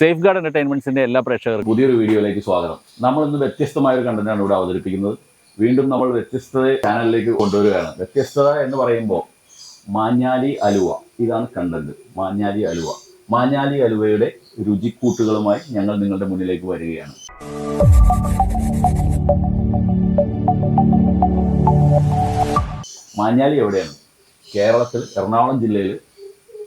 Safe guard എന്റർടൈൻമെന്റ്സിന്റെ എല്ലാ പ്രേക്ഷകർക്കും പുതിയൊരു വീഡിയോയിലേക്ക് സ്വാഗതം. നമ്മൾ ഇന്ന് വ്യത്യസ്തമായ ഒരു കണ്ടന്റാണ് ഇവിടെ അവതരിപ്പിക്കുന്നത്. വീണ്ടും നമ്മൾ വ്യത്യസ്തത ചാനലിലേക്ക് കൊണ്ടുവരികയാണ്. വ്യത്യസ്തത എന്ന് പറയുമ്പോൾ മാഞ്ഞാലി അലുവ. ഇതാണ് കണ്ടന്റ് മാഞ്ഞാലി അലുവ. മാഞ്ഞാലി അലുവയുടെ രുചിക്കൂട്ടുകളുമായി ഞങ്ങൾ നിങ്ങളുടെ മുന്നിലേക്ക് വരികയാണ്. മാഞ്ഞാലി എവിടെയാണ്? കേരളത്തിൽ എറണാകുളം ജില്ലയിൽ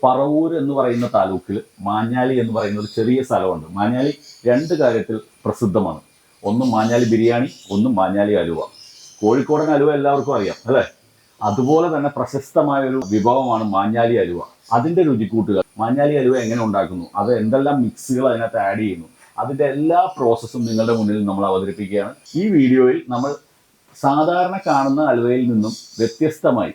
പറവൂർ എന്ന് പറയുന്ന താലൂക്കിൽ മാഞ്ഞാലി എന്ന് പറയുന്ന ഒരു ചെറിയ സ്ഥലമുണ്ട്. മാഞ്ഞാലി രണ്ട് കാര്യത്തിൽ പ്രസിദ്ധമാണ്. ഒന്ന് മാഞ്ഞാലി ബിരിയാണി ഒന്ന് മാഞ്ഞാലി അലുവ. കോഴിക്കോടൻ അലുവ എല്ലാവർക്കും അറിയാം അല്ലേ? അതുപോലെ തന്നെ പ്രശസ്തമായ ഒരു വിഭവമാണ് മാഞ്ഞാലി അലുവ. അതിന്റെ രുചിക്കൂട്ടുകൾ മാഞ്ഞാലി അലുവ എങ്ങനെ ഉണ്ടാക്കുന്നു അത് എന്തെല്ലാം മിക്സുകൾ അതിനകത്ത് ആഡ് ചെയ്യുന്നു അതിന്റെ എല്ലാ പ്രോസസ്സും നിങ്ങളുടെ മുന്നിൽ നമ്മൾ അവതരിപ്പിക്കുകയാണ്. ഈ വീഡിയോയിൽ നമ്മൾ സാധാരണ കാണുന്ന അലുവയിൽ നിന്നും വ്യത്യസ്തമായി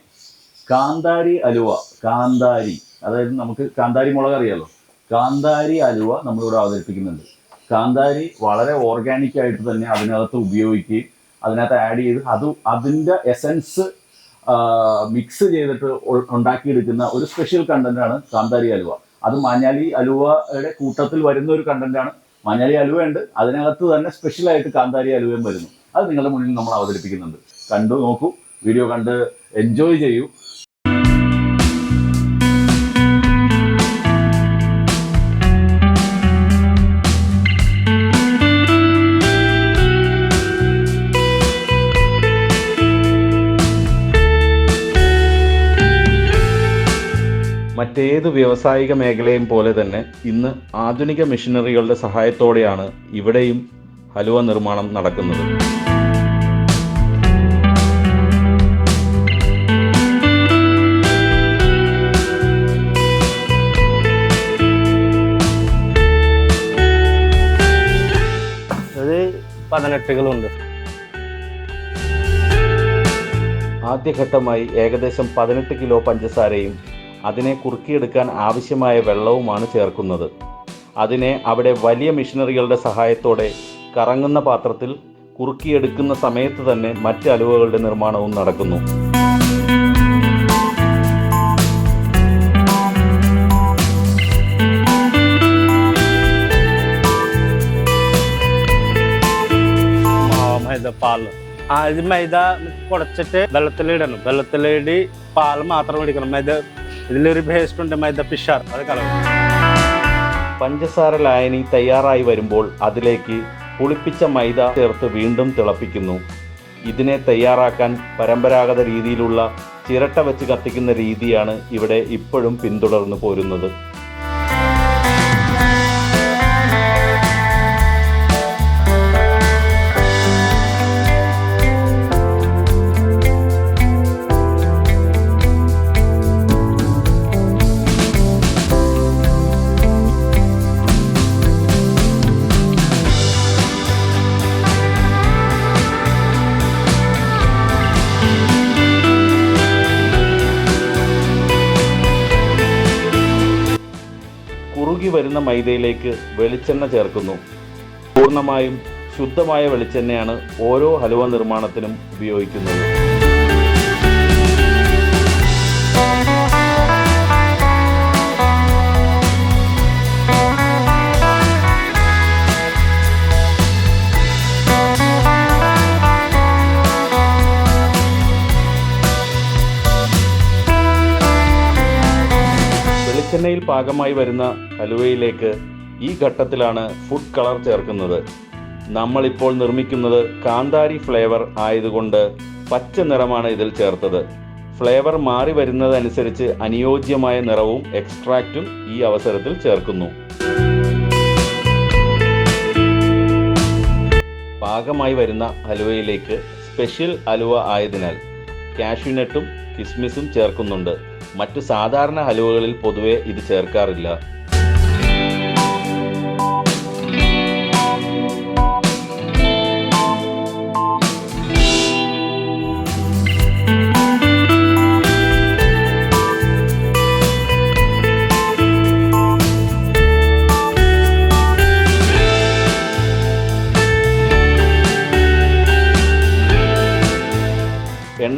കാന്താരി അലുവ കാന്താരി അതായത് നമുക്ക് കാന്താരി മുളക് അറിയാലോ? കാന്താരി അലുവ നമ്മളിവിടെ അവതരിപ്പിക്കുന്നുണ്ട്. കാന്താരി വളരെ ഓർഗാനിക് ആയിട്ട് തന്നെ അതിനകത്ത് ഉപയോഗിക്കുകയും അതിനകത്ത് ആഡ് ചെയ്ത് അത് അതിന്റെ എസൻസ് മിക്സ് ചെയ്തിട്ട് ഉണ്ടാക്കിയെടുക്കുന്ന ഒരു സ്പെഷ്യൽ കണ്ടന്റാണ് കാന്താരി അലുവ. അത് മാഞ്ഞാലി അലുവയുടെ കൂട്ടത്തിൽ വരുന്ന ഒരു കണ്ടന്റാണ് മാഞ്ഞാലി ഉണ്ട് അതിനകത്ത് തന്നെ സ്പെഷ്യലായിട്ട് കാന്താരി അലുവയും വരുന്നു. അത് നിങ്ങളുടെ മുന്നിൽ നമ്മൾ അവതരിപ്പിക്കുന്നുണ്ട്. കണ്ടു നോക്കൂ. വീഡിയോ കണ്ട് എൻജോയ് ചെയ്യൂ. മറ്റേത് വ്യാവസായിക മേഖലയും പോലെ തന്നെ ഇന്ന് ആധുനിക മെഷീനറികളുടെ സഹായത്തോടെയാണ് ഇവിടെയും ഹലുവ നിർമ്മാണം നടക്കുന്നത്. പതിനെട്ടുകളുണ്ട്. ആദ്യഘട്ടമായി ഏകദേശം പതിനെട്ട് കിലോ പഞ്ചസാരയും അതിനെ കുറുക്കിയെടുക്കാൻ ആവശ്യമായ വെള്ളവുമാണ് ചേർക്കുന്നത്. അതിനെ അവിടെ വലിയ മിഷനറികളുടെ സഹായത്തോടെ കറങ്ങുന്ന പാത്രത്തിൽ കുറുക്കിയെടുക്കുന്ന സമയത്ത് തന്നെ മറ്റ് അലുവകളുടെ നിർമ്മാണവും നടക്കുന്നു. പാൽ ആ ഇത് മൈദ കുടച്ചിട്ട് വെള്ളത്തിലിടണം. വെള്ളത്തിലിടി പാൽ മാത്രം എടുക്കണം മൈദ ഇതിലൊരു ഭേസ്റ്റ് ഉണ്ട് മൈദ പിഷാർ. അത് കളയണം പഞ്ചസാര ലായനി തയ്യാറായി വരുമ്പോൾ അതിലേക്ക് പുളിപ്പിച്ച മൈദ ചേർത്ത് വീണ്ടും തിളപ്പിക്കുന്നു. ഇതിനെ തയ്യാറാക്കാൻ പരമ്പരാഗത രീതിയിലുള്ള ചിരട്ട വെച്ച് കത്തിക്കുന്ന രീതിയാണ് ഇവിടെ ഇപ്പോഴും പിന്തുടർന്നു പോരുന്നത്. വരുന്ന മൈദയിലേക്ക് വെളിച്ചെണ്ണ ചേർക്കുന്നു. പൂർണമായും ശുദ്ധമായ വെളിച്ചെണ്ണയാണ് ഓരോ ഹലുവ നിർമ്മാണത്തിനും ഉപയോഗിക്കുന്നത്. വെളിച്ചെണ്ണയിൽ പാകമായി വരുന്ന ഹലുവയിലേക്ക് ഈ ഘട്ടത്തിലാണ് ഫുഡ് കളർ ചേർക്കുന്നത്. നമ്മളിപ്പോൾ നിർമ്മിക്കുന്നത് കാന്താരി ഫ്ലേവർ ആയതുകൊണ്ട് പച്ച നിറമാണ് ഇതിൽ ചേർത്തത്. ഫ്ലേവർ മാറി വരുന്നതനുസരിച്ച് അനുയോജ്യമായ നിറവും എക്സ്ട്രാക്റ്റും ഈ അവസരത്തിൽ ചേർക്കുന്നു. പാകമായി വരുന്ന ഹലുവയിലേക്ക് സ്പെഷ്യൽ അലുവ ആയതിനാൽ കാഷ്യൂനട്ടും കിസ്മിസും ചേർക്കുന്നുണ്ട്. മറ്റു സാധാരണ ഹലുവകളിൽ പൊതുവെ ഇത് ചേർക്കാറില്ല.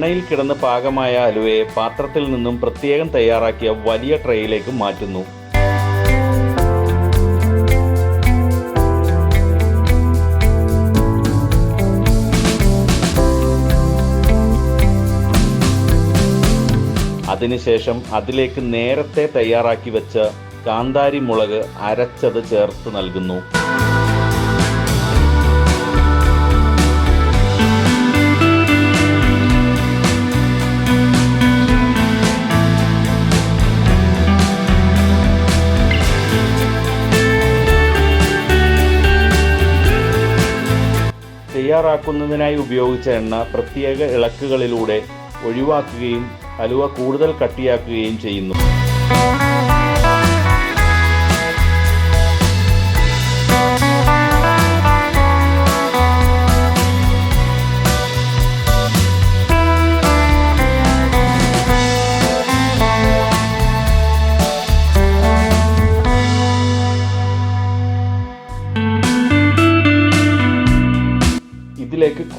എണ്ണയിൽ കിടന്ന് പാകമായ അലുവയെ പാത്രത്തിൽ നിന്നും പ്രത്യേകം തയ്യാറാക്കിയ വലിയ ട്രേയിലേക്ക് മാറ്റുന്നു. അതിനുശേഷം അതിലേക്ക് നേരത്തെ തയ്യാറാക്കി വെച്ച കാന്താരി മുളക് അരച്ചത് ചേർത്ത് നൽകുന്നു. തയ്യാറാക്കുന്നതിനായി ഉപയോഗിച്ച എണ്ണ പ്രത്യേക ഇളക്കുകളിലൂടെ ഒഴിവാക്കുകയും അലുവ കൂടുതൽ കട്ടിയാക്കുകയും ചെയ്യുന്നു.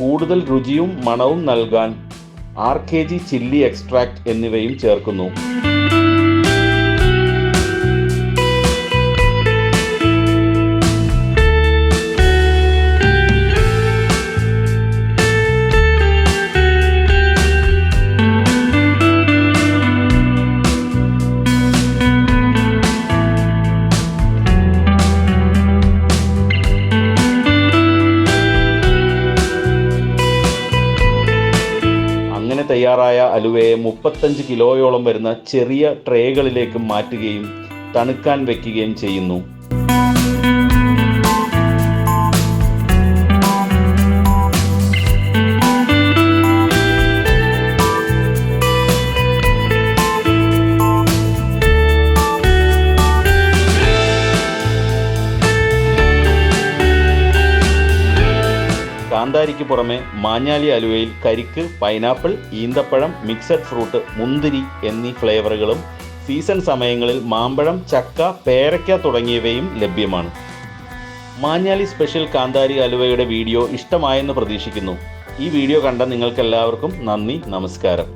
കൂടുതൽ രുചിയും മണവും നൽകാൻ R K G chilli extract എന്നിവയും ചേർക്കുന്നു. തയ്യാറായ അലുവയെ മുപ്പത്തഞ്ച് കിലോയോളം വരുന്ന ചെറിയ ട്രേകളിലേക്ക് മാറ്റുകയും തണുക്കാൻ വയ്ക്കുകയും ചെയ്യുന്നു. കാന്താരിക്ക് പുറമെ മാഞ്ഞാലി അലുവയിൽ കരിക്ക് പൈനാപ്പിൾ ഈന്തപ്പഴം മിക്സഡ് ഫ്രൂട്ട് മുന്തിരി എന്നീ ഫ്ലേവറുകളും സീസൺ സമയങ്ങളിൽ മാമ്പഴം ചക്ക പേരയ്ക്ക തുടങ്ങിയവയും ലഭ്യമാണ്. മാഞ്ഞാലി സ്പെഷ്യൽ കാന്താരി അലുവയുടെ വീഡിയോ ഇഷ്ടമായെന്ന് പ്രതീക്ഷിക്കുന്നു. ഈ വീഡിയോ കണ്ട നിങ്ങൾക്കെല്ലാവർക്കും നന്ദി നമസ്കാരം.